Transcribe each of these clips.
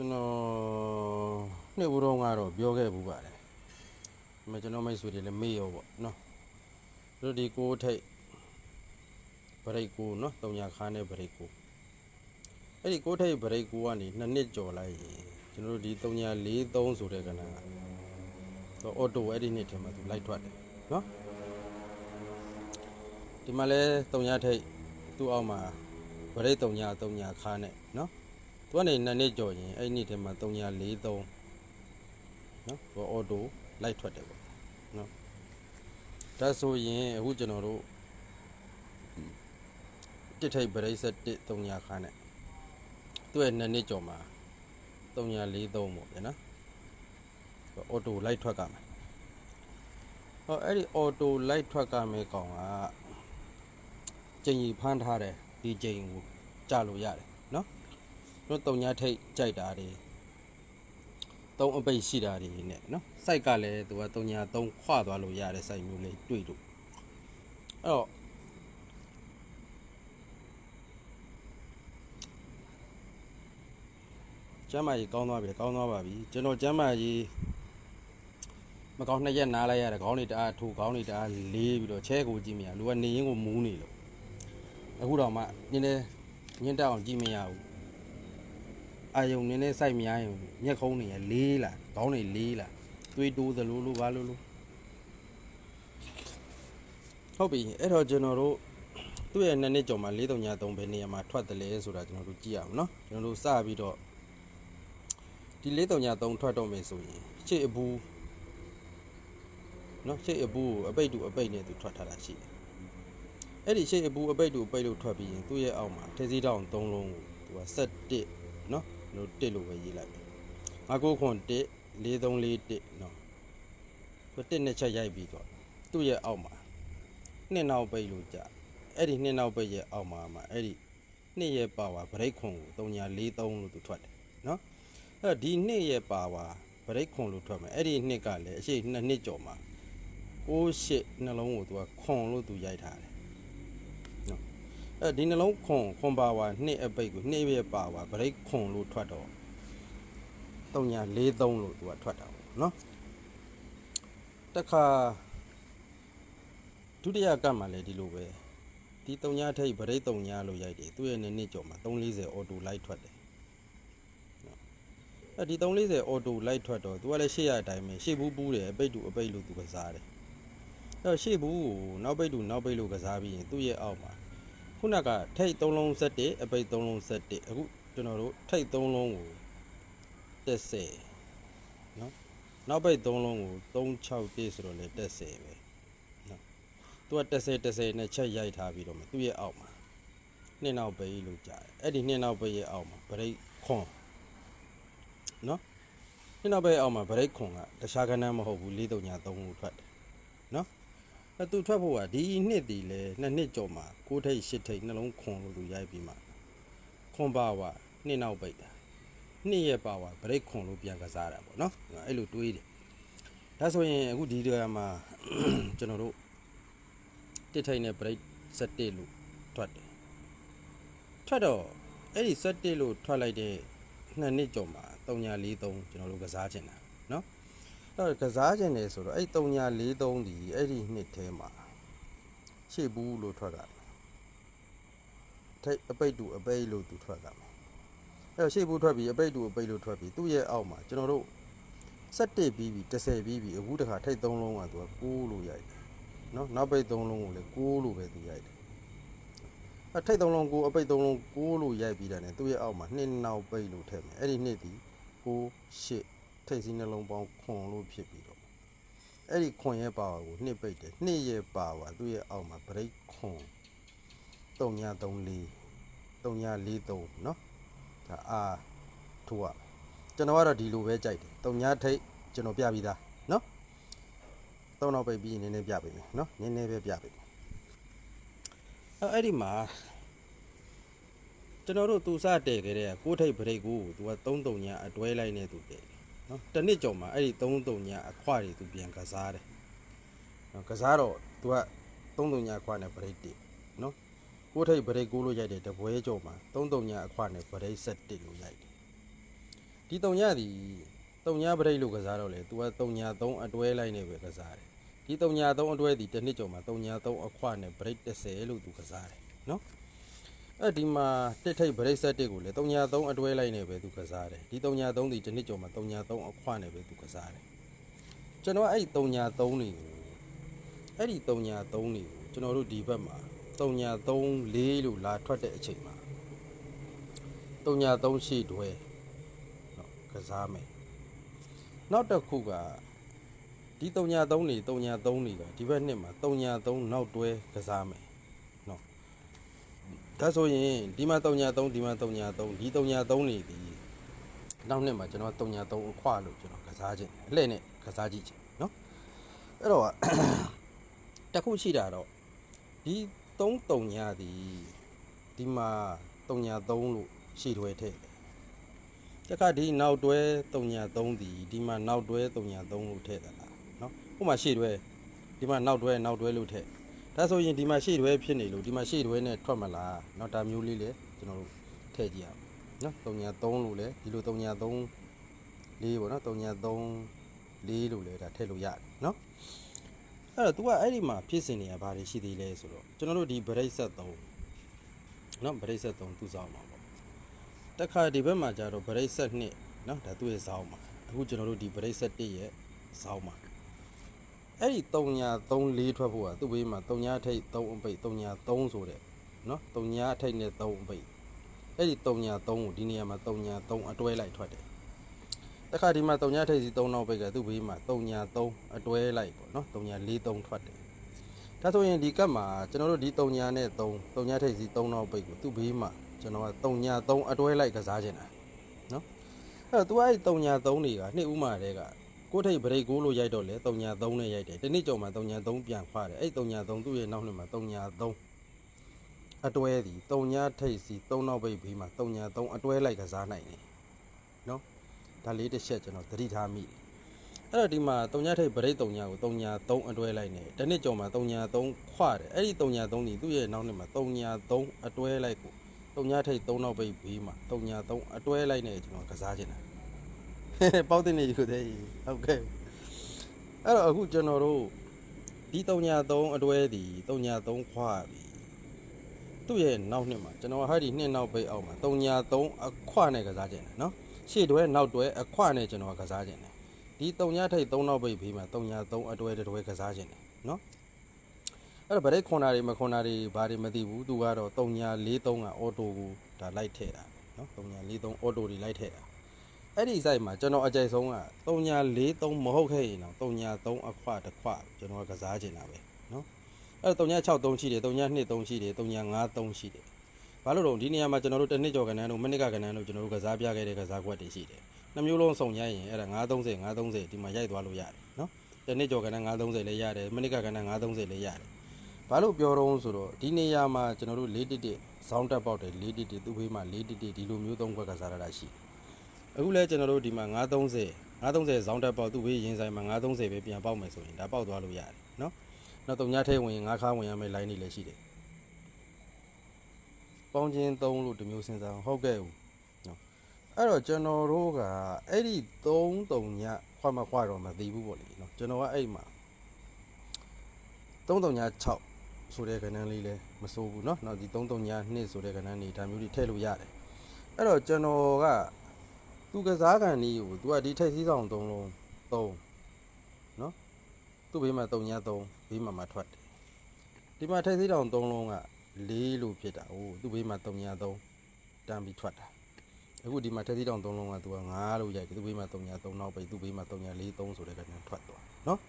ကျွန်တော်နှစ်ဦးတော့ကတော့ပြောခဲ့ဘူးပါတယ်။ဒါပေမဲ့ကျွန်တော်မိတ်ဆွေတွေလည်းမေ့ရောပေါ့နော်။တို့ဒီကိုထိတ်ဗရိတ်ကိုနော်တုံညာခါနဲ့ဗရိတ်ကိုအဲ့ဒီကိုထိတ်ဗရိတ်ကိုကနေနှစ်နှစ်ကျော်လိုက်ရင်ကျွန်တော်တို့ဒီတုံညာ43ဆိုတဲ့ကဏ္ဍကတော့အော်တိုအဲ့ဒီနှစ်ထဲမှာသူလိုက်ထွက်တယ်နော်ဒီမှာလဲတုံညာထိတ်သူ့အောက်မှာဗရိတ်တုံညာတုံညာခါနဲ့နော် သူကနေနှစ်နှစ်ကြော်ရင်အဲ့ဒီနေ့ထဲမှာ343နော်ဟိုအော်တိုလိုက်ထွက်တယ်ပေါ့နော်ဒါဆိုရင်အခုကျွန်တော်တို့တစ်ထိပ်ပရိစ္ဆေ1 300ခါနဲ့သူ့ရဲ့နှစ်နှစ်ကြော်မှာ343ပေါ့ဗျာနော်အော်တိုလိုက်ထွက်ကမယ်ဟောအဲ့ဒီအော်တိုလိုက်ထွက်ကမယ်ကောင်ကကျင်ကြီးဖမ်းထားတယ်ဒီကျင်ကိုကြလို့ရတယ် နော်တို့တုံညာထိတ်ကြိုက်တာတွေသုံးအပိတ်ရှိတာတွေနဲ့နော်စိုက်ကလည်းသူကတုံညာသုံးခွသွားလို့ရတဲ့စိုက်မျိုးလေးတွေ့လို့အဲ့တော့ကျမ်းမာကြီးကောင်းသွားပြီကောင်းသွားပါပြီကျွန်တော်ကျမ်းမာကြီးမကောင်းနှစ်ရက်နားလိုက်ရတယ်ခေါင်းတွေတအားထိုးခေါင်းတွေတအားလေးပြီးတော့ချဲကိုကြည့်မရလူကနေရင်ကိုမူးနေလို့အခုတော့မှနည်းနည်းညင်းတက်အောင်ကြည့်မရဘူး အာယုံနည်းနည်းစိုက်များရင်မျက်ခုံးတွေလေးလာခေါင်းတွေလေးလာသွေးတိုးသလိုလိုဘာလို့လို့ဟုတ်ပြီအဲ့တော့ကျွန်တော်တို့သူ့ရဲ့နှစ်နှစ်ကျော်မှာ4353ဘယ်နေရာမှာထွက်တယ်လဲဆိုတာကျွန်တော်တို့ကြည့်ရအောင်နော်ကျွန်တော်တို့စပြီးတော့ဒီ4353ထွက်တော့မယ်ဆိုရင်ရှေ့အဘူးနော်ရှေ့အဘူးကိုအပိတ်တူအပိတ်နဲ့သူထွက်ထားတာရှိတယ်အဲ့ဒီရှေ့အဘူးအပိတ်တူအပိတ်လို့ထွက်ပြီးရင်သူ့ရဲ့အောက်မှာထည့်စည်းတောင်3လုံးကိုသူက71 နော်တို့တစ်လို့ပဲရေးလိုက်မယ်ငါကိုခွန်တစ်4341နော်သူတစ်နှစ်ချက်ရိုက်ပြီးတော့သူ့ရဲ့အောက်မှာနှစ်နောက်ပိတ်လို့ကြာအဲ့ဒီနှစ်နောက်ပိတ်ရဲ့အောက်မှာမှာအဲ့ဒီနှစ်ရဲ့ပါဝါဗရိတ်ခွန်ကို343လို့သူထွက်တယ်နော်အဲ့တော့ဒီနှစ်ရဲ့ပါဝါဗရိတ်ခွန်လို့ထွက်မယ်အဲ့ဒီနှစ်ကလည်းအရှိနှစ်နှစ်ကျော်မှာ6ရှစ်နှလုံးကိုသူကခွန်လို့သူရိုက်ထားတယ် အဲဒီနှလုံးခွန်ခွန်ပါဝါနှစ်အပိတ်ကိုနှစ်ရဲ့ပါဝါဗရိတ်ခွန်လို့ထွက်တော့343လို့သူကထွက်တာပေါ့နော်တခါဒုတိယကပ်မှာလည်းဒီလိုပဲဒီ3ထိပ်ဗရိတ်3လို့ရိုက်တယ်သူ့ရဲ့နှစ်နှစ်ကျော်မှာ340အော်တိုလိုက်ထွက်တယ်နော်အဲဒီ340အော်တိုလိုက်ထွက်တော့သူကလည်းရှေ့ရအတိုင်းပဲရှေ့ဘူးပူးတယ်အပိတ်တူအပိတ်လို့သူကစားတယ်အဲတော့ရှေ့ဘူးကိုနောက်ပိတ်တူနောက်ပိတ်လို့ကစားပြီးရင်သူ့ရဲ့အောက်မှာ ခုနကထိတ်3လုံးဆက်1အပိတ်3လုံးဆက်1အခုကျွန်တော်တို့ထိတ်3လုံးကို10နော်နောက်ပိတ်3လုံးကို361ဆိုတော့လေ10ပဲနော်သူက10 10နဲ့ချက်ရိုက်ထားပြီးတော့မှသူ့ရဲ့အောက်မှာနှစ်နောက်ပိတ်လို့ကြားတယ်အဲ့ဒီနှစ်နောက်ပိတ်ရဲ့အောက်မှာဗရိတ်ခွန်နော်နှစ်နောက်ပိတ်အောက်မှာဗရိတ်ခွန်ကတခြားကဏ္ဍမဟုတ်ဘူး၄3ညာ3ကိုထွက်တယ်နော် အဲသူထွက်ဖို့ကဒီနှစ်တည်လဲနှစ်နှစ်ကျော်မှာကိုးထိတ်ရှစ်ထိတ်နှလုံးခွန်လို့သူရိုက်ပြီးမှခွန်ပါဝါနှစ်နောက်ပိတ်တာနှစ်ရဲ့ပါဝါဗရိတ်ခွန်လို့ပြန်ကစားတာပေါ့နော်အဲ့လိုတွေးတယ်ဒါဆိုရင်အခုဒီတရမှာကျွန်တော်တို့တစ်ထိတ်နဲ့ဗရိတ်7လို့ထွက်တယ်ထွက်တော့အဲ့ဒီ7လို့ထွက်လိုက်တဲ့နှစ်နှစ်ကျော်မှာ343ကျွန်တော်တို့ကစားချင်တာနော်အဲ့ တော့ကစားခြင်းနေဆိုတော့အဲ့3943ဒီအဲ့ဒီနှစ်ထဲမှာရှေ့ဘူးလို့ထွက်တာထိတ်အပိတ်တူအပိတ်လို့သူထွက်တာမယ်အဲ့တော့ရှေ့ဘူးထွက်ပြီးအပိတ်တူအပိတ်လို့ထွက်ပြီးသူ့ရဲ့အောက်မှာကျွန်တော်တို့7ပြီးပြီး10ပြီးပြီးအခုတခါထိတ်3လုံးကသူက6လို့ရိုက်တယ်နော်နောက်ပိတ်3လုံးကိုလည်း6လို့ပဲသူရိုက်တယ်အဲ့ထိတ်3လုံး6အပိတ်3လုံး6လို့ရိုက်ပြီးတာ ਨੇ သူ့ရဲ့အောက်မှာနှစ်နောက်ပိတ်လို့ထည့်မယ်အဲ့ဒီနှစ်ဒီ6 8 ထိတ်စီနှလုံးပေါင်းခွန်လို့ဖြစ်ပြီးတော့အဲ့ဒီခွန်ရဲ့ပါဝါကိုနှစ်ပိတ်တယ်နှစ်ရဲ့ပါဝါသူ့ရဲ့အောက်မှာဗရိတ်ခွန်334 343เนาะဒါအာထိုးရကျွန်တော်ကတော့ဒီလိုပဲကြိုက်တယ်3ထိတ်ကျွန်တော်ပြပြီးသားเนาะသုံးတော့ပိတ်ပြီးနည်းနည်းပြပေးမယ်เนาะနည်းနည်းပဲပြပေးမယ်အဲ့အဲ့ဒီမှာကျွန်တော်တို့သူစတည်ခဲ့တဲ့ကိုထိတ်ဗရိတ်ကိုသူက33ညာအတွဲလိုက်နေသူတည် နော်တစ်နှစ်ကျော်မှာအဲ့ဒီ33ညအခွတွေသူပြန်ကစားတယ်နော်ကစားတော့သူက33ညအခွနဲ့ဗရိတ်တစ်နော်ကိုထိတ်ဗရိတ်ကိုလို့ရိုက်တယ်တပွဲကျော်မှာ33ညအခွနဲ့ဗရိတ်7တစ်လို့ရိုက်တယ်ဒီတုံညသည်တုံညပရိတ်လို့ကစားတော့လေ तू ကတုံည3အတွဲလိုက်နေပဲကစားတယ်ဒီတုံည3အတွဲသည်တစ်နှစ်ကျော်မှာတုံည3အခွနဲ့ပရိတ်30လို့ तू ကစားတယ်နော် အဲ့ဒီမှာတစ်ထိတ်ပရိတ်ဆက်တစ်ကိုလေတုံည3အတွဲလိုက်နေပဲ तू ကစားတယ်ဒီတုံည3သည်တစ်နှစ်ကျော်မှာတုံည3အခွနဲ့ပဲ तू ကစားတယ်ကျွန်တော်အဲ့ဒီတုံည3တွေကိုအဲ့ဒီတုံည3တွေကိုကျွန်တော်တို့ဒီဘက်မှာတုံည3 4လို့လာထွက်တဲ့အချိန်မှာတုံည3ရှိတွဲနော်ကစားမယ်နောက်တစ်ခုကဒီ303နေ303နေကဒီဘက်နှစ်မှာ303နောက်တွဲကစားမယ်နော် ဒါဆိုရင်ဒီမှာ303ဒီမှာ303ဒီ303နေပြီနောက်နှစ်မှာကျွန်တော်303အခွလို့ကျွန်တော်ကစားခြင်းအလှည့်နဲ့ကစားကြည့်ခြင်းနော်အဲ့တော့ တစ်ခုရှိတာတော့ဒီ33ညဒီဒီမှာ303လို့ရှိတွဲထည့်တယ် တခါဒီနောက်တွဲ303ဒီဒီမှာနောက်တွဲ303လို့ထည့်တာလားเนาะဟိုမှာရှေ့တွဲဒီမှာနောက်တွဲနောက်တွဲလို့ထည့် ဒါဆိုရင်ဒီမှာရှေ့တွဲဖြစ်နေလို့ဒီမှာရှေ့တွဲနဲ့ထွက်မလားเนาะဒါမျိုးလေးလေကျွန်တော်တို့ထည့်ကြည့်အောင်เนาะ303လို့လေဒီလို303လေးပေါ့เนาะ303လေးလို့လေဒါထည့်လို့ရတယ်เนาะအဲ့တော့ तू ကအဲ့ဒီမှာဖြစ်စင်နေရဘာတွေရှိသေးလဲဆိုတော့ကျွန်တော်တို့ဒီ brake set 3เนาะ brake set 3သူ့ဆောင်ပါပေါ့ တက်ခါဒီဘက်မှာကျတော့ဗရိတ်ဆက်နှစ်เนาะဒါသူ့ရဲ့ဇောင်းမှာအခုကျွန်တော်တို့ဒီဗရိတ်ဆက်1ရဲ့ဇောင်းမှာ အဲ့ဒီ303 4ထွက်ဖို့ကသူ့ဘေးမှာ300အထိပ်3အပိတ်303ဆိုတဲ့နော်300အထိပ်နဲ့3အပိတ်အဲ့ဒီ303ကိုဒီနေရာမှာ303အတွဲလိုက်ထွက်တယ်တခါဒီမှာ300အထိပ်စီ3နောက်ပိတ်ကသူ့ဘေးမှာ303အတွဲလိုက်ပေါ့နော်343ထွက်တယ်ဒါဆိုရင်ဒီကတ်မှာကျွန်တော်တို့ဒီ300နဲ့3 300ထိပ်စီ3နောက်ပိတ်ကိုသူ့ဘေးမှာကျွန်တော်က303အတွဲလိုက်ကစားချင်တာနော်အဲ့တော့ तू အဲ့303တွေကနှစ်ဥမာတွေက ကိုယ်ထိတ်ဗရိတ်ကိုလို့ရိုက်တော့လေ3ညာ3နဲ့ရိုက်တယ်ဒီနေ့ကြော်မှာ3ညာ3ပြန်ခွာတယ်အဲ့3ညာ3သူ့ရဲ့နောက်နှစ်မှာ3ညာ3အတွဲသည်3ညာထိတ်စီ3နောက်ပိတ်ပြီးမှ3ညာ3အတွဲလိုက်ကစားနိုင်တယ်နော်ဒါလေးတစ်ချက်ကျွန်တော်သတိထားမိတယ်အဲ့တော့ဒီမှာ3ညာထိတ်ဗရိတ်3ညာကို3ညာ3အတွဲလိုက်နေဒီနေ့ကြော်မှာ3ညာ3ခွာတယ်အဲ့ဒီ3ညာ3ဒီသူ့ရဲ့နောက်နှစ်မှာ3ညာ3အတွဲလိုက်ကိုတုံညာထိတ်3နောက်ပိတ်ဘေးမှာတုံညာ3အတွဲလိုက်နေကျွန်တော်ကစားခြင်းတာ ပေါက်တင်နေယူသေးဟုတ်ကဲ့အဲ့တော့အခုကျွန်တော်တို့ဒီတုံညာ3အတွဲဒီတုံညာ3ခွာပြီသူ့ရဲ့နောက်နှစ်မှာကျွန်တော်ဟာဒီနှစ်နောက်ပိတ်အောက်မှာတုံညာ3အခွနဲ့ကစားခြင်းတာနော်ရှေ့တွဲနောက်တွဲအခွနဲ့ကျွန်တော်ကစားခြင်းတယ်ဒီတုံညာထိတ်3နောက်ပိတ်ဘေးမှာတုံညာ3အတွဲတစ်တွဲကစားခြင်းတယ်နော်အဲ့တော့ဗရိတ်ခွန်တာတွေမခွန်တာတွေဘာတွေမသိဘူးသူကတော့3943ကအော်တိုကိုဒါလိုက်ထည့်တာနော်3943အော်တိုတွေလိုက်ထည့်တာ အဲ့ဒီ site မှာကျွန်တော်အကြိုက်ဆုံးက3943မဟုတ်ခဲ့ရင်တော့3943အခွတစ်ခွကျွန်တော်ကစားချင်တာပဲနော်အဲ့တော့3963ရှိတယ်3923ရှိတယ်3953ရှိတယ်ဘာလို့တော့ဒီနေရာမှာကျွန်တော်တို့တစ်နှစ်ကျော်ကဏ္ဍတို့မိနစ်ကကဏ္ဍတို့ကျွန်တော်တို့ကစားပြခဲ့တဲ့ကစားကွက်တွေရှိတယ်နှမျိုးလုံးစုံညရင်အဲ့ဒါ930 930ဒီမှာရိုက်သွားလို့ရတယ်နော်တစ်နှစ်ကျော်ကဏ္ဍ930လည်းရတယ်မိနစ်ကကဏ္ဍ930လည်းရတယ်ဘာလို့ပြောတော့ဆိုတော့ဒီနေရာမှာကျွန်တော်တို့၄တစ်တစ်ဇောင်းတက်ပေါက်တယ်၄တစ်တစ်သူ့ဘေးမှာ၄တစ်တစ်ဒီလိုမျိုးသုံးခွက်ကစားရတာရှိတယ် အခုလဲကျွန်တော်တို့ဒီမှာ930 930ဇောင်းတက်ပေါက်သူ့ဘေးရင်ဆိုင်မှာ930ပဲပြန်ပေါက်မယ်ဆိုရင်ဒါပေါက်သွားလို့ရတယ်နော်နောက်တော့ညထဲဝင်ငါးခါဝင်ရမယ့် line တွေလည်းရှိတယ်ပေါင်းချင်း3လို့ဒီမျိုးစဉ်းစားအောင်ဟုတ်ကဲ့ဦးနော်အဲ့တော့ကျွန်တော်တို့ကအဲ့ဒီ3တုံညခွတ်မခွတ်တော့မသိဘူးပေါ့လေနော်ကျွန်တော်ကအဲ့မှာ 336ဆိုတဲ့ကဏ္ဍလေးလည်းမစိုးဘူးเนาะနောက်ဒီ332ဆိုတဲ့ကဏ္ဍလေးဒါမျိုးတွေထည့်လို့ရတယ်အဲ့တော့ကျွန်တော်က သူကစားကန်နီးကို तू ကဒီထိပ်စည်းဆောင်သုံးလုံးသုံးနော်သူ့ဘေးမှာ၃ည3ဘေးမှာမှထွက်တယ်ဒီမှာထိပ်စည်းဆောင်သုံးလုံးက၄လို့ဖြစ်တာဟိုသူ့ဘေးမှာ၃ည3တန်းပြီးထွက်တာအခုဒီမှာထိပ်စည်းဆောင်သုံးလုံးက तू က၅လို့ရိုက်တယ်သူ့ဘေးမှာ၃ည3နောက်ပိတ်သူ့ဘေးမှာ၃ည4 3ဆိုတဲ့ကနေထွက်သွားနော်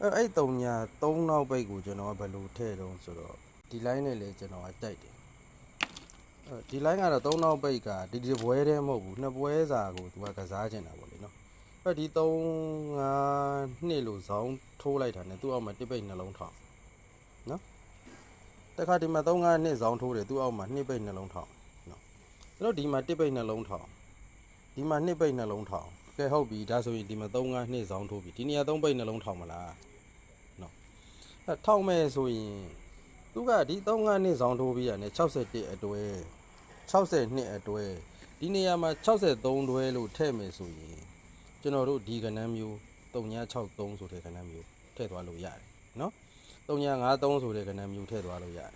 အဲ့အဲ့၃ည3နောက်ပိတ်ကိုကျွန်တော်ကဘယ်လိုထည့်တုံးဆိုတော့ဒီ line နဲ့လည်းကျွန်တော်ကတိုက်တယ် ဒီ line ကတော့3နောက်ပိတ်ကဒီဒီပွဲတည်းမဟုတ်ဘူးနှစ်ပွဲစာကိုသူကကစားချင်တာပေါ့လေနော်အဲ့ဒီ3 5နှစ်လို့ဇောင်းထိုးလိုက်တာ ਨੇ သူ့အောက်မှာတစ်ပိတ်နှလုံးထောင်နော်တခါဒီမှာ3 5နှစ်ဇောင်းထိုးတယ်သူ့အောက်မှာနှစ်ပိတ်နှလုံးထောင်နော်ကျွန်တော်ဒီမှာတစ်ပိတ်နှလုံးထောင်ဒီမှာနှစ်ပိတ်နှလုံးထောင်ကဲဟုတ်ပြီဒါဆိုရင်ဒီမှာ3 5နှစ်ဇောင်းထိုးပြီဒီနေရာ3ပိတ်နှလုံးထောင်မလားအဲထောက်မဲ့ဆိုရင်သူကဒီ3ငါးနှစ်ဆောင်ထိုးပြီးရတယ်61အတွဲ 60နှစ်အတွဲဒီနေရာမှာ63တွဲလို့ထည့်မယ်ဆိုရင်ကျွန်တော်တို့ဒီကဏ္ဍမျိုး3963ဆိုတဲ့ကဏ္ဍမျိုးထည့်သွားလို့ရတယ်နော်3953ဆိုတဲ့ကဏ္ဍမျိုးထည့်သွားလို့ရတယ်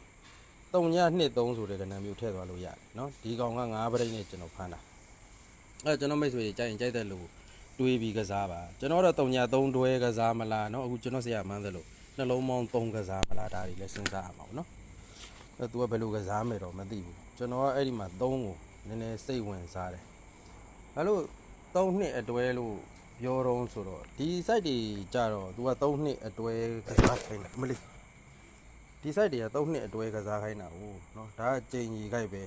3923ဆိုတဲ့ကဏ္ဍမျိုးထည့်သွားလို့ရတယ်နော်ဒီကောင်က9ပရိတ်နဲ့ကျွန်တော်ဖမ်းတာအဲကျွန်တော်မိတ်ဆွေတွေကြိုက်ရင်ကြိုက်တဲ့လူတွေးပြီးကစားပါကျွန်တော်တော့39တွဲကစားမလားနော်အခုကျွန်တော်ဆရာမှန်းသလိုနှလုံးပေါင်း3ကစားမလားဒါတွေလည်းစဉ်းစားရမှာပေါ့နော် အဲသူကဘယ်လိုကစားမယ်တော့မသိဘူးကျွန်တော်ကအဲ့ဒီမှာ3ကိုနည်းနည်းစိတ်ဝင်စားတယ်ဘာလို့3နှစ်အတွဲလို့ပြောတော့ဆိုတော့ဒီ site တွေကြတော့သူက3နှစ်အတွဲကစားခိုင်းတာမလေးဒီ site တွေက3နှစ်အတွဲကစားခိုင်းတာ哦เนาะဒါကကြိမ်ကြီးခိုက်ပဲ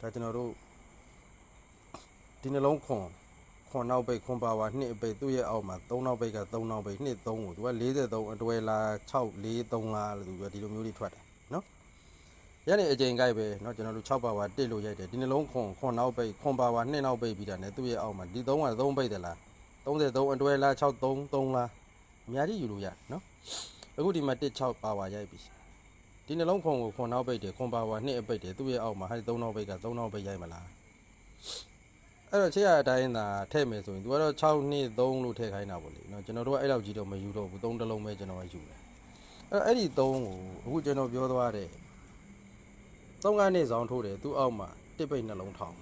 ဒါကျွန်တော်တို့ဒီနှလုံးခွန်ခွန်နောက်ပိတ်ခွန်ပါဝါနှစ်အပိတ်သူ့ရဲ့အောက်မှာ3နောက်ပိတ်က3နောက်ပိတ်နှစ်3ကိုသူက43အတွဲလား6 4 3လားလို့သူကဒီလိုမျိုးတွေထွက်တယ်နော် ရနေအချိန်ကြိုက်ပဲเนาะကျွန်တော်တို့6ပါဝါတစ်လို့ရိုက်တယ်ဒီနှလုံးခွန်ခွန်နောက်ပိတ်ခွန်ပါဝါနှစ်နောက်ပိတ်ပြီးတာ ਨੇ သူ့ရဲ့အောက်မှာဒီ3က3ပိတ်တယ်လား33အတွဲလား6 3 3လားအများကြီးယူလို့ရတယ်နော်အခုဒီမှာ1 6ပါဝါရိုက်ပြီဒီနှလုံးခွန်ကိုခွန်နောက်ပိတ်တယ်ခွန်ပါဝါနှစ်အပိတ်တယ်သူ့ရဲ့အောက်မှာဟာ3နောက်ပိတ်က3နောက်ပိတ်ရိုက်မလား အဲ့တော့ချေရအတိုင်းသာထည့်မယ်ဆိုရင် तू ကတော့6နှစ်3လို့ထည့်ခိုင်းတာပေါ့လေเนาะကျွန်တော်တို့ကအဲ့လောက်ကြီးတော့မယူတော့ဘူး3တစ်လုံးပဲကျွန်တော်ကယူတယ်အဲ့တော့အဲ့ဒီ3ကိုအခုကျွန်တော်ပြောသွားတဲ့ ၃၅နှစ်ဆောင်ထိုးတယ်သူ့အောက်မှာတစ်ပိတ်နှလုံးထောင်း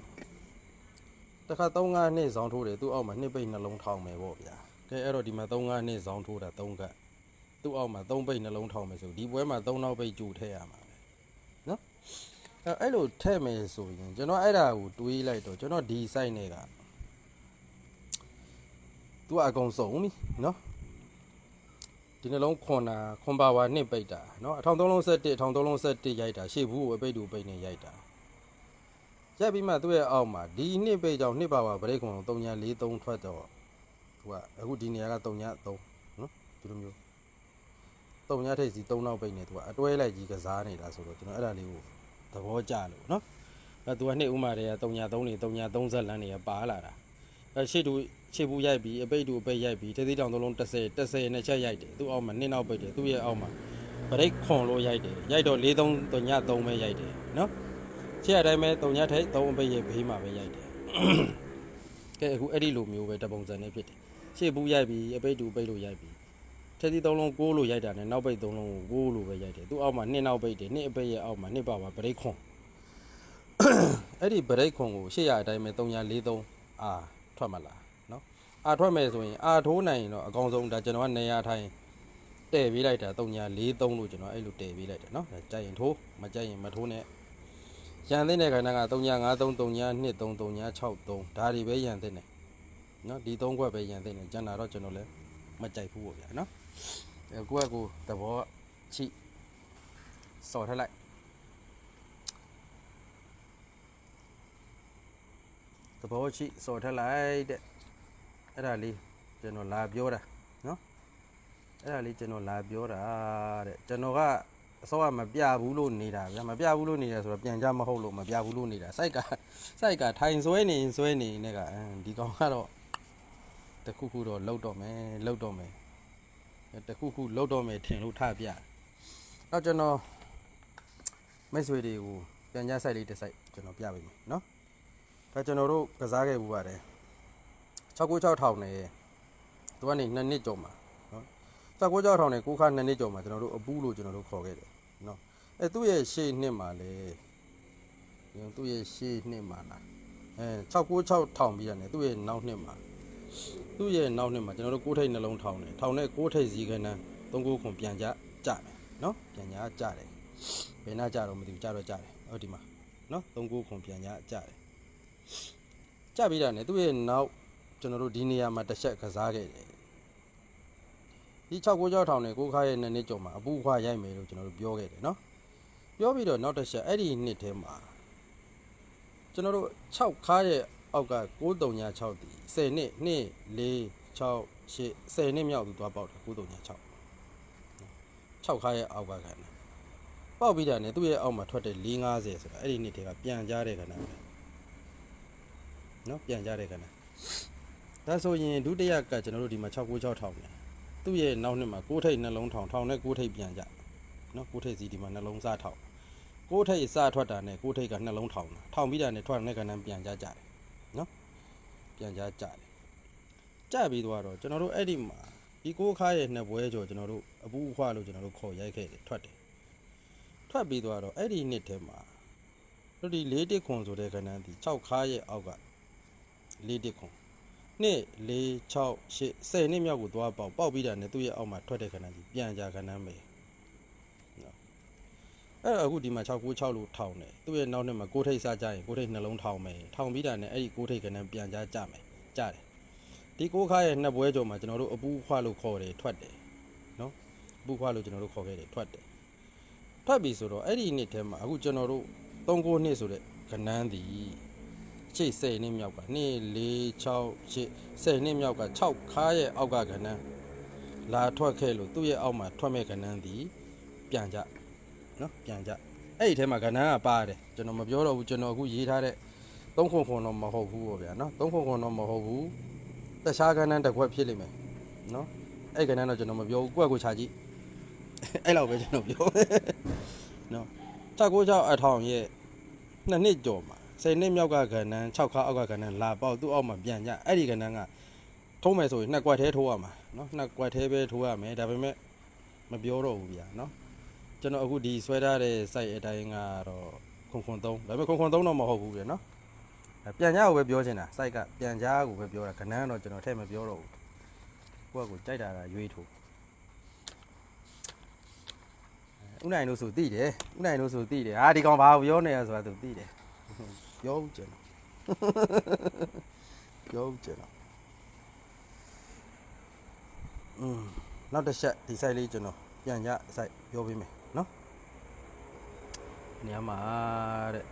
တခါ၃၅နှစ်ဆောင်ထိုးတယ်သူ့အောက်မှာနှစ်ပိတ်နှလုံးထောင်းမယ်ပေါ့ဗျာကဲအဲ့တော့ဒီမှာ၃၅နှစ်ဆောင်ထိုးတာ၃ကတ်သူ့အောက်မှာ၃ပိတ်နှလုံးထောင်းမယ်ဆိုဒီပွဲမှာ၃နောက်ပိတ်ကြိုထည့်ရမှာပဲနော်အဲ့လိုထည့်မယ်ဆိုရင်ကျွန်တော်အဲ့ဒါကိုတွေးလိုက်တော့ကျွန်တော်ဒီ site နဲ့ကသူကအကုန်စုံပြီနော် ဒီနှလုံးခွန်တာခွန်ပါဝါနှစ်ပိတ်တာเนาะအထောင်3လုံးဆက်1အထောင်3လုံးဆက်1ရိုက်တာရှေ့ဘူးကိုအပိတ်တူပိတ်နေရိုက်တာရိုက်ပြီးမှသူ့ရဲ့အောက်မှာဒီနှစ်ပိတ်ကြောင့်နှစ်ပါဝါဗရိတ်ခွန်343ထွက်တော့သူကအခုဒီနေရာက3ည3เนาะဒီလိုမျိုး3ညထိပ်စီ3နောက်ပိတ်နေသူကအတွဲလိုက်ကြီးကစားနေတာဆိုတော့ကျွန်တော်အဲ့ဒါလေးကို သဘောကျလို့နော်အဲသူကနှစ်ဥမာတွေက303နေ330လမ်းတွေကပါလာတာအဲ ရှေ့တူရှေ့ဘူးရိုက်ပြီးအပိတ်တူအပိတ်ရိုက်ပြီးတသေးတောင်သုံးလုံး30 30နဲ့ချက်ရိုက်တယ်သူ့အောက်မှာနှစ်နောက်ပိတ်တယ်သူ့ရဲ့အောက်မှာဗရိတ်ခွန်လို့ရိုက်တယ်ရိုက်တော့43 3 3ပဲရိုက်တယ်နော်ရှေ့အတိုင်းပဲ3ညထိပ်3အပိတ်ရိုက်ဘေးမှာပဲရိုက်တယ်ကဲအခုအဲ့ဒီလိုမျိုးပဲတပုံစံနဲ့ဖြစ်တယ်ရှေ့ဘူးရိုက်ပြီးအပိတ်တူအပိတ်လို့ရိုက်ပြီးတသေးသုံးလုံး6လို့ရိုက်တာနဲ့နောက်ပိတ်3လုံးကို6လို့ပဲရိုက်တယ်သူ့အောက်မှာနှစ်နောက်ပိတ်တယ်နှစ်အပိတ်ရဲ့အောက်မှာနှစ်ပါပါဗရိတ်ခွန်အဲ့ဒီဗရိတ်ခွန်ကိုရှေ့ရအတိုင်းပဲ343အာ ထွက်မလာနော်အာထွက်မယ်ဆိုရင်အာထိုးနိုင်ရင်တော့အကောင်ဆုံးဒါကျွန်တော်ကနေရာထိုင်တည့်ပေးလိုက်တာ3ညာ4 3လို့ကျွန်တော်အဲ့လိုတည့်ပေးလိုက်တယ်နော်ဒါကြိုက်ရင်ထိုးမကြိုက်ရင်မထိုးနဲ့ရန်သိတဲ့ခန္ဓာက3ညာ5 3 3ညာ2 3 3ညာ6 3ဒါတွေပဲရန်သိတယ်နော်ဒီ3ခွက်ပဲရန်သိတယ်ကျန်တာတော့ကျွန်တော်လည်းမကြိုက်ဘူးပေါ့ဗျာနော်အဲကိုယ့်အကူသဘောချိစော်ထက်လိုက် ဘောရှိစော်ထက်လိုက်တဲ့အဲ့ဒါလေးကျွန်တော်လာပြောတာနော်အဲ့ဒါလေးကျွန်တော်လာပြောတာတဲ့ကျွန်တော်ကအစောကမပြဘူးလို့နေတာဗျာမပြဘူးလို့နေတယ်ဆိုတော့ပြန်ကြမဟုတ်လို့မပြဘူးလို့နေတာစိုက်ကစိုက်ကထိုင်ဆွဲနေရင်ဆွဲနေနေကအင်းဒီကောင်ကတော့တခုခုတော့လှုပ်တော့မယ်လှုပ်တော့မယ်တခုခုလှုပ်တော့မယ်ထင်လို့ထပြတော့ကျွန်တော်မိတ်ဆွေတွေကိုပြန်ကြစိုက်လေးတစ်စိုက်ကျွန်တော်ပြပေးမယ်နော် ဒါကျွန်တော်တို့ကစားခဲ့ပူပါတယ်696ထောင်နဲ့သူကနေ2နှစ်ကျော်မှာနော်696ထောင်နဲ့ကိုခါ2နှစ်ကျော်မှာကျွန်တော်တို့အပူးလို့ကျွန်တော်တို့ခေါ်ခဲ့တယ်နော်အဲသူ့ရဲ့ရှေ့နှစ်မှာလေညသူ့ရဲ့ရှေ့နှစ်မှာလားအဲ696ထောင်ပြီးရတယ်သူ့ရဲ့နောက်နှစ်မှာသူ့ရဲ့နောက်နှစ်မှာကျွန်တော်တို့6ထိပ်နှလုံးထောင်တယ်ထောင်နဲ့6ထိပ်စီကန်းန်း39ခွန်ပြန်ကြကြမယ်နော်ပြန်ကြကြတယ်ဘယ်နာကြတော့မသိဘူးကြတော့ကြတယ်ဟောဒီမှာနော်39ခွန်ပြန်ကြကြတယ် ကြပြီးတာနဲ့သူ့ရဲ့နောက်ကျွန်တော်တို့ဒီနေရာမှာတစ်ချက်ကစားခဲ့တယ်ဒီ6 9ထောင်နဲ့ကိုခါရဲ့နှစ်နှစ်ကျော်မှာအပူခွာရိုက်မယ်လို့ကျွန်တော်တို့ပြောခဲ့တယ်နော်ပြောပြီးတော့နောက်တစ်ချက်အဲ့ဒီနှစ်ထဲမှာကျွန်တော်တို့6ခါရဲ့အောက်က9396ဒီ10နှစ်2 4 6 8 10နှစ်မြောက်သူသွားပေါက်တယ်9396 6ခါရဲ့အောက်ကခဏပေါက်ပြီးတာနဲ့သူ့ရဲ့အောက်မှာထွက်တဲ့450ဆိုတာအဲ့ဒီနှစ်ထဲကပြန်ကြားတဲ့ခဏပဲ နော်ပြန်ကြတဲ့ခဏဒါဆိုရင်ဒုတိယကကျွန်တော်တို့ဒီမှာ696ထောင်တယ်သူ့ရဲ့နောက်နှစ်မှာ6ထိပ်နှလုံးထောင်ထောင်နဲ့6ထိပ်ပြန်ကြနော်6ထိပ်စီဒီမှာနှလုံးစားထောင်ကိုယ်ထိတ်စထွက်တာနဲ့ကိုယ်ထိတ်ကနှလုံးထောင်တာထောင်ပြီးတာနဲ့ထွက်တဲ့ကဏ္ဍပြန်ကြကြတယ်နော်ပြန်ကြကြတယ်ကြပြီးတော့တော့ကျွန်တော်တို့အဲ့ဒီမှာဒီကိုယ်ခါရဲ့နှစ်ပွဲကျော်ကျွန်တော်တို့အပူအခွားလို့ကျွန်တော်တို့ခေါ်ရိုက်ခဲ့တယ်ထွက်တယ်ထွက်ပြီးတော့အဲ့ဒီနှစ်ထဲမှာတို့ဒီ၄တစ်ခွန်ဆိုတဲ့ကဏ္ဍဒီ6ခါရဲ့အောက်က ၄တစ်ခွန်နှစ်၄6 8 10နှစ်မြောက်ကိုသွားပေါက်ပေါက်ပြီးတာနဲ့သူ့ရဲ့အောက်မှာထွက်တဲ့ကဏ္ဍဒီပြန်ကြကဏ္ဍပဲအဲ့တော့အခုဒီမှာ696လို့ထောင်တယ်သူ့ရဲ့နောက်နှစ်မှာကိုးထိတ်စားကြရင်ကိုးထိတ်နှလုံးထောင်မယ်ထောင်ပြီးတာနဲ့အဲ့ဒီကိုးထိတ်ကနန်းပြန်ကြကြမယ်ကြတယ်ဒီကိုးခါရဲ့နှစ်ပွဲကြော်မှာကျွန်တော်တို့အပူခွာလို့ခေါ်တယ်ထွက်တယ်နော်အပူခွာလို့ကျွန်တော်တို့ခေါ်ခဲ့တယ်ထွက်တယ်ထွက်ပြီဆိုတော့အဲ့ဒီနှစ်ထဲမှာအခုကျွန်တော်တို့3ကိုနှစ်ဆိုတဲ့ကနန်းဒီ ချိတ်10နှစ်မြောက်က2 4 6 8 10နှစ်မြောက်က6ခါရဲ့အောက်ကကနန်းလာထွက်ခဲ့လို့သူ့ရဲ့အောက်မှာထွက်မဲ့ကနန်းဒီပြန်ကြနော်ပြန်ကြအဲ့ဒီထဲမှာကဏ္ဍကပါတယ်ကျွန်တော်မပြောတော့ဘူးကျွန်တော်အခုရေးထားတဲ့3ခွန်ခွန်တော့မဟုတ်ဘူးပေါ့ဗျာနော်3ခွန်ခွန်တော့မဟုတ်ဘူးတခြားကဏ္ဍတစ်ခွက်ဖြစ်လိမ့်မယ်နော်အဲ့ကဏ္ဍတော့ကျွန်တော်မပြောဘူးကိုယ့်အကိုချာကြည့်အဲ့လောက်ပဲကျွန်တော်ပြောနော်696အထောင်ရဲ့နှစ်နှစ်ကျော်မှာ 10နှစ်မြောက်ကကဏ္ဍ6ခါအောက်ကကဏ္ဍလာပေါက်သူ့အောက်မှာပြန်ကြအဲ့ဒီကဏ္ဍကထုံးမယ်ဆိုရင်နှစ်ကွက်သေးထိုးရမှာနော်နှစ်ကွက်သေးပဲထိုးရမယ်ဒါပေမဲ့မပြောတော့ဘူးဗျာနော်ကျွန်တော်အခုဒီဆွဲထားတဲ့ site အတိုင်းကတော့ခွန်ခွန်3ဒါပေမဲ့ခွန်ခွန်3တော့မဟုတ်ဘူးပြနော်အဲပြန်ကြကိုပဲပြောချင်တာ site ကပြန်ကြကိုပဲပြောတာခဏန်းတော့ကျွန်တော်ထည့်မပြောတော့ဘူးကိုယ့်ကကိုကြိုက်တာကရွေးထိုးအဲဥနိုင်လို့ဆိုသိတယ်ဥနိုင်လို့ဆိုသိတယ်ဟာဒီကောင်ဘာပြောနေရဆိုတာသူသိတယ် ပြောဦးကျွန်တော်ပြောဦးကျွန်တော်อืมနောက်တစ်ချက်ဒီ site လေးကျွန်တော်ပြန်ကြ site ပြောပေးမယ်နော်နေရာမှာတဲ့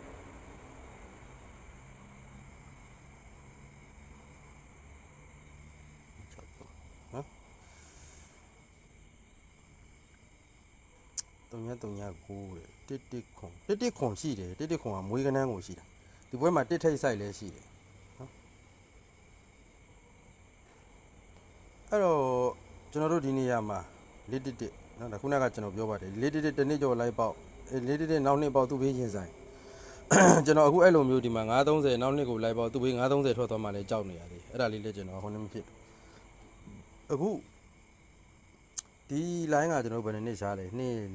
နော်တုံညတုံညကိုတဲ့တစ်တစ်ခွန်တစ်တစ်ခွန်ရှိတယ်တစ်တစ်ခွန်ကမွေးကနန်းကိုရှိတာ ဒီဘွဲမှာတစ်ထိတ် site လည်းရှိတယ်နော်အဲ့တော့ကျွန်တော်တို့ဒီနေရာမှာလေးတစ်တစ်နော်ဒါခုနကကျွန်တော်ပြောပါတယ်လေးတစ်တစ်တစ်နှစ်ကျော်လိုက်ပေါက်အဲလေးတစ်တစ်နောက်နှစ်ပေါက်သူ့ဘေးရင်ဆိုင်ကျွန်တော်အခုအဲ့လိုမျိုးဒီမှာ930နောက်နှစ်ကိုလိုက်ပေါက်သူ့ဘေး930ထွက်သွားမှလည်းကြောက်နေရသေးအဲ့ဒါလေးလည်းကျွန်တော်ဟိုနေ့မဖြစ်အခုဒီ line ကကျွန်တော်ဘယ်နှစ်နှစ်ရှားလဲ2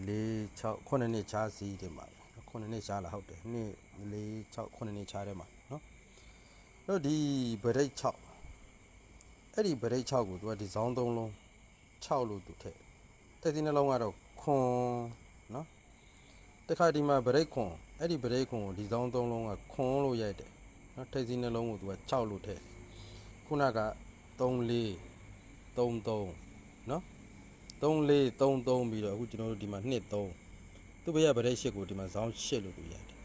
4 6 9နှစ်ရှားစီးတင်ပါ 9နှစ်ရှားလားဟုတ်တယ်2 4 6 9နှစ်ရှားတယ်မှာနော်အဲ့တော့ဒီဗရိတ်6အဲ့ဒီဗရိတ်6ကိုသူကဒီဇောင်း3လုံး6လို့သူထည့်တက်စီနှလုံးကတော့ခွန်နော်တခါဒီမှာဗရိတ်ခွန်အဲ့ဒီဗရိတ်ခွန်ကိုဒီစောင်းသုံးလုံးကခွန်လို့ရိုက်တယ်နော်တက်စီနှလုံးကိုသူက6လို့ထည့်ခုနက3 4 3 3နော်3 4 3 3ပြီးတော့အခုကျွန်တော်တို့ဒီမှာ2 3 သူ့ဘေးကဗရိတ်8ကိုဒီမှာဇောင်း8လို့သူရိုက်တယ်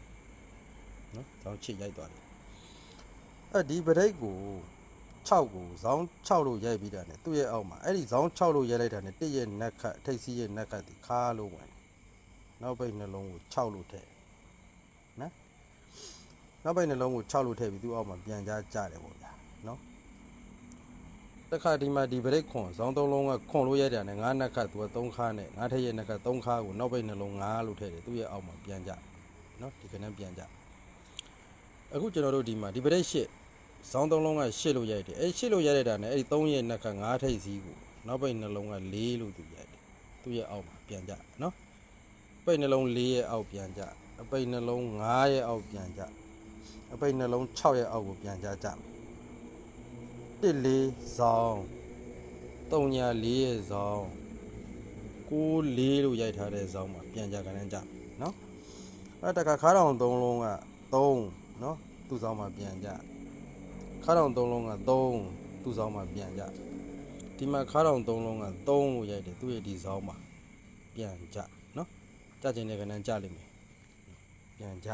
နော်ဇောင်း8ရိုက်သွားတယ်အဲ့ဒီဗရိတ်ကို6ကိုဇောင်း6လို့ရိုက်ပြီးတာ ਨੇ သူ့ရဲ့အောက်မှာအဲ့ဒီဇောင်း6လို့ရိုက်လိုက်တာ ਨੇ တစ်ရဲ့နက်ခတ်ထိတ်စီးရဲ့နက်ခတ်ဒီခါလို့ဝင်တယ်နောက်ပိတ်နှလုံးကို6လို့ထည့်နော်နောက်ပိတ်နှလုံးကို6လို့ထည့်ပြီးသူ့အောက်မှာပြန်ကြားကြတယ်ပေါ့ဗျာနော် တစ်ခါဒီမှာဒီဘရိတ်ခွန်ဇောင်းသုံးလုံးကခွန်လို့ရတဲ့နဲ့ငါးနှစ်ခါသူကသုံးခါနဲ့ငါးထက်ရဲ့နှစ်ခါသုံးခါကိုနောက်ပိတ်နှလုံးငါးလို့ထည့်တယ်သူ့ရဲ့အောက်မှာပြန်ကြနော်ဒီကနေ့ပြန်ကြအခုကျွန်တော်တို့ဒီမှာဒီဘရိတ်ရှစ်ဇောင်းသုံးလုံးကရှစ်လို့ရိုက်တယ်အဲရှစ်လို့ရိုက်တဲ့တာနဲ့အဲဒီသုံးရဲ့နှစ်ခါငါးထက်စီးကိုနောက်ပိတ်နှလုံးက၄လို့သူရိုက်တယ်သူ့ရဲ့အောက်မှာပြန်ကြနော်ပိတ်နှလုံး၄ရဲ့အောက်ပြန်ကြအပိတ်နှလုံး၅ရဲ့အောက်ပြန်ကြအပိတ်နှလုံး၆ရဲ့အောက်ကိုပြန်ကြကြမယ် 14ဇောင်း34ရဲ့ဇောင်း64လို့ရိုက်ထားတဲ့ဇောင်းမှာပြန်ကြကန်ကြเนาะအဲ့တခါခါတောင်3လုံးက3เนาะသူ့ဇောင်းမှာပြန်ကြခါတောင်3လုံးက3သူ့ဇောင်းမှာပြန်ကြဒီမှာခါတောင်3လုံးက3လို့ရိုက်တယ်သူ့ရဲ့ဒီဇောင်းမှာပြန်ကြเนาะကြကျင်တဲ့ကဏ္ဍကြလိမ့်မယ်ပြန်ကြ